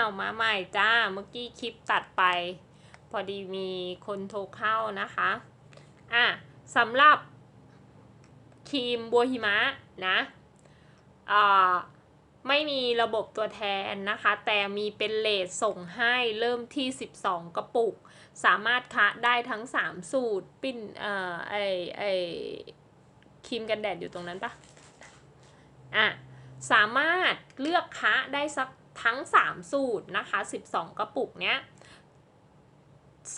าวมาใหม่จ้า เมื่อกี้คลิปตัดไป พอดีมีคนโทรเข้านะคะ อะสำหรับครีมบัวหิมะนะอ่าไม่มีระบบตัวแทนนะคะ แต่มีเป็นเลทส่งให้เริ่มที่ 12 กระปุก สามารถคะได้ทั้ง 3 สูตร ปิ้นเอ่อไอไอครีมกันแดดอยู่ตรงนั้นปะอะ สามารถเลือกคะได้สัก ทั้ง 3 สูตรนะคะ 12 กระปุกเนี้ย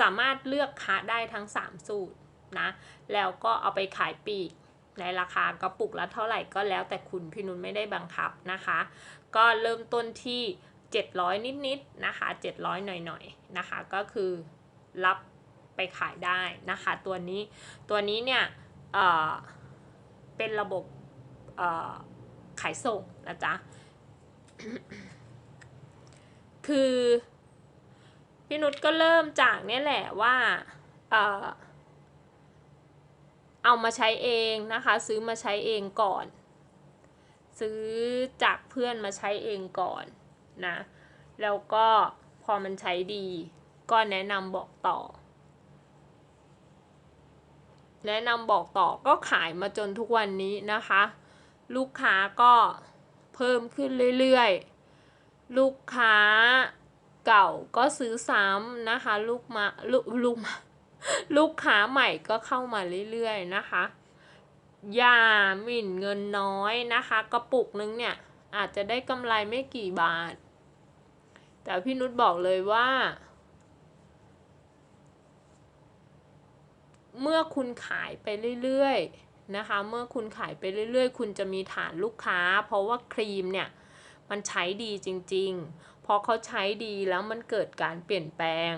สามารถเลือกคะได้ทั้ง 3 สูตรนะแล้วก็เอาไปขายปีกในราคากระปุกละเท่าไหร่ก็แล้วแต่คุณพี่นุ้นไม่ได้บังคับนะคะ ก็เริ่มต้นที่ 700 นิดๆนะคะ 700 หน่อยๆนะคะ ก็คือรับไปขายได้นะคะ ตัวนี้ตัวนี้เนี่ยเออเป็นระบบเออขายส่งนะจ๊ะ คือพี่นุชก็เริ่มจากเนี่ยแหละว่า เออเอามาใช้เองนะคะ ซื้อมาใช้เองก่อน ซื้อจากเพื่อนมาใช้เองก่อนนะ แล้วก็พอมันใช้ดี ก็แนะนำบอกต่อ แนะนำบอกต่อก็ขายมาจนทุกวันนี้นะคะ ลูกค้าก็เพิ่มขึ้นเรื่อยๆ ลูกค้าเก่าก็ซื้อซ้ำนะคะ ลูกมาลูกลูกมาลูกค้าใหม่ก็เข้ามาเรื่อยๆนะคะ อย่าหมิ่นเงินน้อยนะคะ กระปุกนึงเนี่ยอาจจะได้กำไรไม่กี่บาท แต่พี่นุชบอกเลยว่า เมื่อคุณขายไปเรื่อยๆนะคะ เมื่อคุณขายไปเรื่อยๆ คุณจะมีฐานลูกค้า เพราะว่าครีมเนี่ย มันใช้ดีจริงๆ พอเขาใช้ดีแล้วมันเกิดการเปลี่ยนแปลง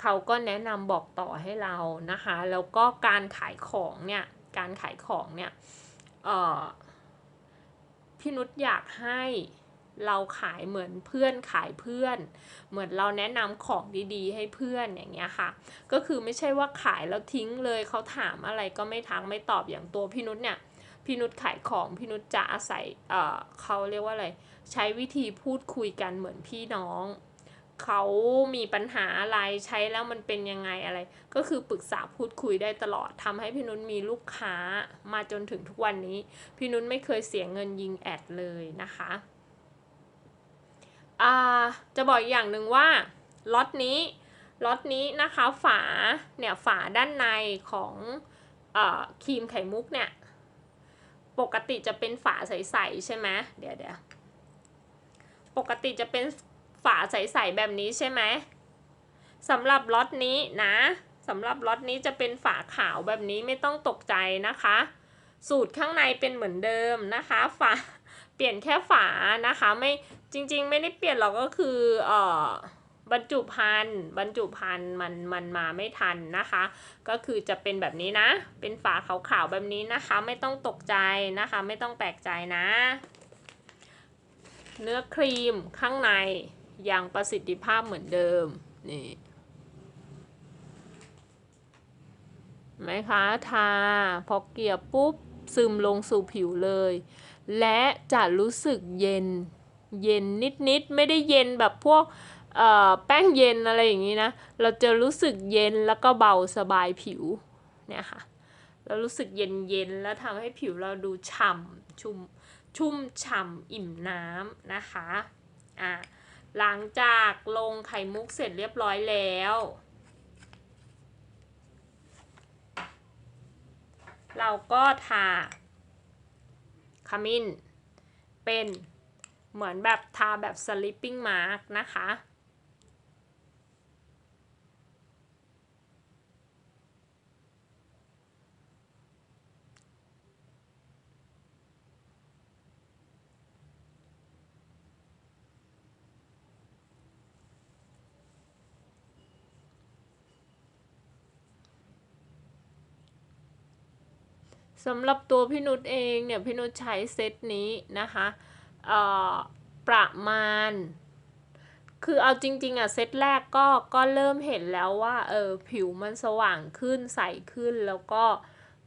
เขาก็แนะนำบอกต่อให้เรานะคะ แล้วก็การขายของเนี่ย การขายของเนี่ยพี่นุชอยากให้เราขายเหมือนเพื่อนขายเพื่อน เหมือนเราแนะนำของดีๆ ให้เพื่อนอย่างเงี้ยค่ะ ก็คือไม่ใช่ว่าขายแล้วทิ้งเลยเขาถามอะไรก็ไม่ทักไม่ตอบอย่างตัวพี่นุชเนี่ย พี่นุชขายของพี่นุชจะอาศัยเอ่อเขาเรียกว่าอะไร ใช้วิธีพูดคุยกันเหมือนพี่น้อง เขามีปัญหาอะไรใช้แล้วมันเป็นยังไงอะไร ก็คือปรึกษาพูดคุยได้ตลอดทำให้พี่นุชมีลูกค้ามาจนถึงทุกวันนี้ พี่นุชไม่เคยเสียเงินยิงแอดเลยนะคะอ่าจะบอกอีกอย่างหนึ่งว่าล็อตนี้ล็อตนี้นะคะฝาเนี่ยฝาด้านในของอครีมไข่มุกเนี่ย ปกติจะเป็นฝาใสๆใช่ไหมเดี๋ยวเดี๋ยวปกติจะเป็นฝาใสๆแบบนี้ใช่ไหมสำหรับล็อตนี้นะสำหรับล็อตนี้จะเป็นฝาขาวแบบนี้ไม่ต้องตกใจนะคะ สูตรข้างในเป็นเหมือนเดิมนะคะฝาเปลี่ยนแค่ฝานะคะไม่จริง ๆ ไม่ได้เปลี่ยนหรอกก็คือเอ่อ บรรจุภัณฑ์บรรจุภัณฑ์มันมันมาไม่ทันนะคะ ก็คือจะเป็นแบบนี้นะ เป็นฝาขาวๆแบบนี้นะคะ ไม่ต้องตกใจนะคะ ไม่ต้องแปลกใจนะ เนื้อครีมข้างในยังประสิทธิภาพเหมือนเดิมนี่ไหมคะทาพอเกลี่ยปุ๊บซึมลงสู่ผิวเลย และจะรู้สึกเย็นเย็นนิดๆ ไม่ได้เย็นแบบพวก แป้งเย็นอะไรอย่างนี้นะ เราจะรู้สึกเย็นแล้วก็เบาสบายผิวเนี่ยค่ะเรารู้สึกเย็นเย็นแล้วทำให้ผิวเราดูฉ่ำชุ่มชุ่มฉ่ำอิ่มน้ำนะคะอ่าหลังจากลงไข่มุกเสร็จเรียบร้อยแล้ว เราก็ทาขมิ้นเป็นเหมือนแบบทาแบบ sleeping mask นะคะ สำหรับตัวพี่นุชเองเนี่ยพี่นุชใช้เซตนี้นะคะประมาณ คือเอาจริง ๆอะเซตแรกก็ก็เริ่มเห็นแล้วว่าเออผิวมันสว่างขึ้นใสขึ้นแล้วก็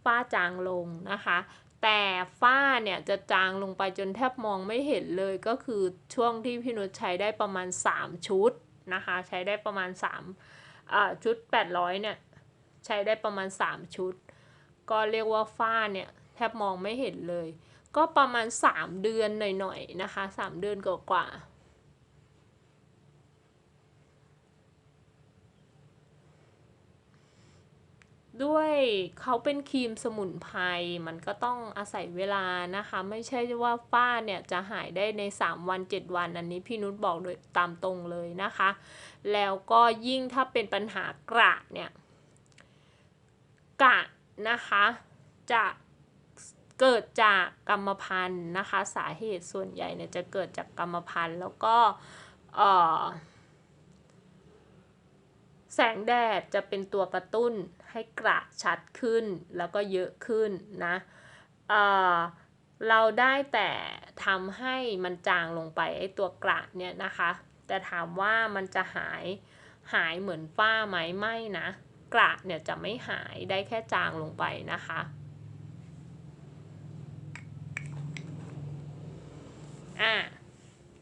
ฝ้าจางลงนะคะ แต่ฝ้าเนี่ยจะจางลงไปจนแทบมองไม่เห็นเลยก็คือช่วงที่พี่นุชใช้ได้ประมาณ 3 ชุดนะคะ ใช้ได้ประมาณ3อ่าชุด 800เนี่ยใช้ได้ประมาณ 3 ชุด ก็เรียกว่าฝ้าเนี่ยแทบมองไม่เห็นเลย ก็ประมาณ 3 เดือนหน่อยๆนะคะ 3 เดือนกว่าๆด้วยเขาเป็นครีมสมุนไพรมันก็ต้องอาศัยเวลานะคะ ไม่ใช่ว่าฝ้าเนี่ยจะหายได้ใน 3 วัน 7 วัน อันนี้พี่นุชบอกโดยตามตรงเลยนะคะ แล้วก็ยิ่งถ้าเป็นปัญหากระเนี่ยกระ นะคะ จะเกิดจากกรรมพันธุ์นะคะ สาเหตุส่วนใหญ่เนี่ยจะเกิดจากกรรมพันธุ์แล้วก็เออแสงแดดจะเป็นตัวกระตุ้นให้กระชัดขึ้นแล้วก็เยอะขึ้นนะเออเราได้แต่ทำให้มันจางลงไปไอ้ตัวกระเนี่ยนะคะ แต่ถามว่ามันจะหายหายเหมือนฝ้าไหมไม่นะ กระเนี่ยจะไม่หายได้แค่จางลงไปนะคะอะ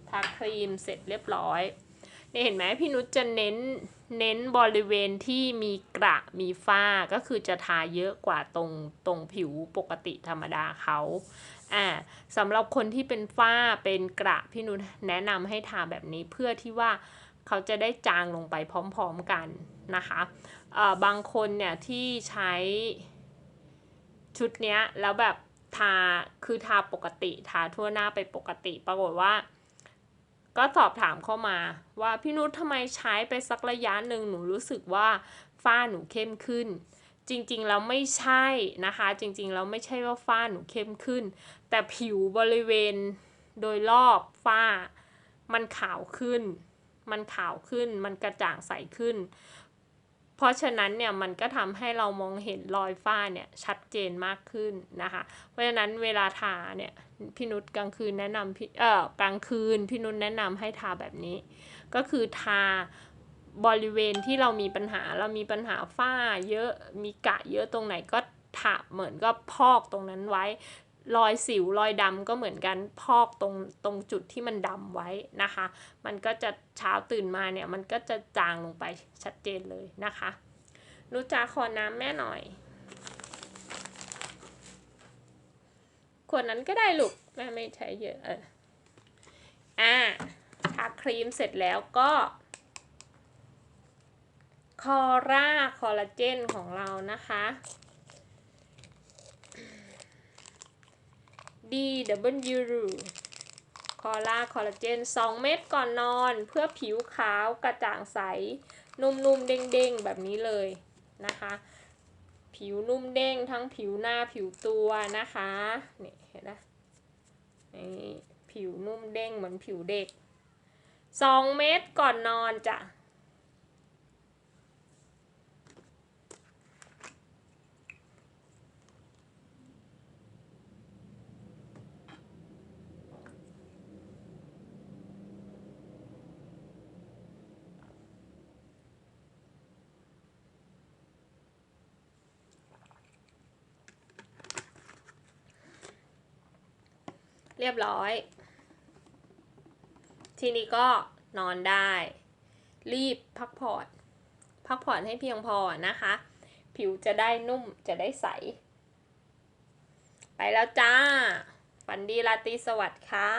ทาครีมเสร็จเรียบร้อยเนี่ยเห็นไหมพี่นุชจะเน้นเน้นบริเวณที่มีกระมีฝ้าก็คือจะทาเยอะกว่าตรงตรงผิวปกติธรรมดาเขาอ่าสำหรับคนที่เป็นฝ้าเป็นกระพี่นุชแนะนำให้ทาแบบนี้เพื่อที่ว่าเขาจะได้จางลงไปพร้อมๆกันนะคะบางคนเนี่ยที่ใช้ชุดเนี้ยแล้วแบบทาคือทาปกติทาทั่วหน้าไปปกติ ปรากฏว่า ก็สอบถามเข้ามา ว่าพี่นุชทำไมใช้ไปสักระยะหนึ่งหนูรู้สึกว่าฝ้าหนูเข้มขึ้น จริงๆแล้วไม่ใช่นะคะ จริงๆแล้วไม่ใช่ว่าฝ้าหนูเข้มขึ้น แต่ผิวบริเวณโดยรอบฝ้า มันขาวขึ้น มันขาวขึ้น มันกระจ่างใสขึ้น เพราะฉะนั้นเนี่ยมันก็ทำให้เรามองเห็นรอยฝ้าเนี่ยชัดเจนมากขึ้นนะคะ เพราะฉะนั้นเวลาทาเนี่ยพี่นุชกลางคืนแนะนำพี่เอ่อกลางคืนพี่นุชแนะนำให้ทาแบบนี้ ก็คือทาบริเวณที่เรามีปัญหาเรามีปัญหาฝ้าเยอะมีกะเยอะตรงไหนก็ทาเหมือนก็พอกตรงนั้นไว้ รอยสิวรอยดำก็เหมือนกันพอกตรงตรงจุดที่มันดำไว้นะคะ มันก็จะเช้าตื่นมาเนี่ยมันก็จะจางลงไปชัดเจนเลยนะคะนุจาขอน้ำแม่หน่อยขวดนั้นก็ได้ลูกแม่ไม่ใช้เยอะเอออ่าทาครีมเสร็จแล้วก็คอร่าคอลลาเจนของเรานะคะ DW คอล่าคอลลาเจน 2 เม็ดก่อนนอนเพื่อผิวขาวกระจ่างใส นุ่มๆ เด้งๆ แบบนี้เลยนะคะ ผิวนุ่มเด้งทั้งผิวหน้าผิวตัวนะคะนี่เห็นไหมนี่ผิวนุ่มเด้งเหมือนผิวเด็ก 2 เม็ดก่อนนอนจ้ะ เรียบร้อย ทีนี้ก็นอนได้ รีบพักผ่อน พักผ่อนให้เพียงพอนะคะ ผิวจะได้นุ่มจะได้ใส ไปแล้วจ้า ฝันดีราตรีสวัสดิ์ค่ะ